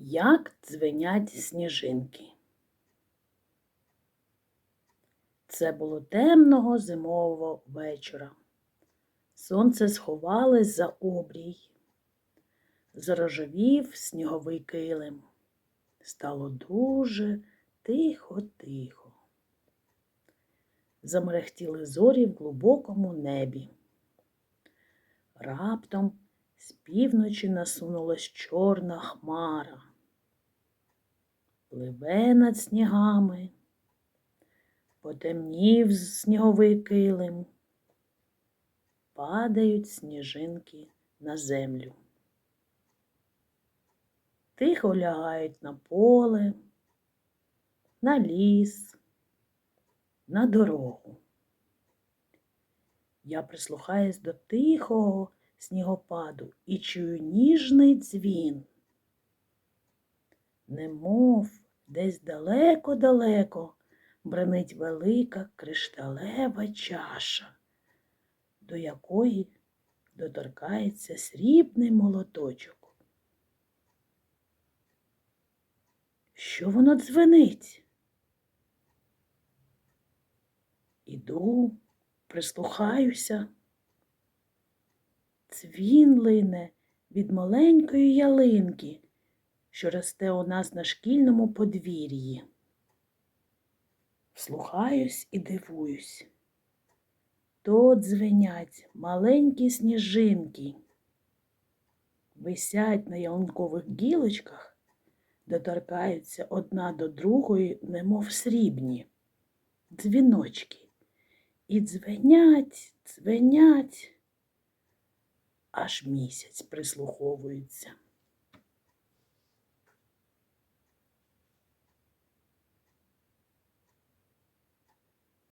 Як дзвенять сніжинки. Це було темного зимового вечора. Сонце сховалось за обрій. Зарожевів сніговий килим. Стало дуже тихо-тихо. Замерехтіли зорі в глибокому небі. Раптом з півночі насунулась чорна хмара. Пливе над снігами, потемнів сніговий килим, падають сніжинки на землю. Тихо лягають на поле, на ліс, на дорогу. Я прислухаюсь до тихого снігопаду і чую ніжний дзвін. Немов десь далеко-далеко бренить велика кришталева чаша, до якої доторкається срібний молоточок. Що воно дзвенить? Іду, прислухаюся. Дзвін лине від маленької ялинки, що росте у нас на шкільному подвір'ї. Слухаюсь і дивуюсь. То дзвенять маленькі сніжинки, висять на ялинкових гілочках, доторкаються одна до другої, немов срібні, дзвіночки. І дзвенять, дзвенять, аж місяць прислуховується.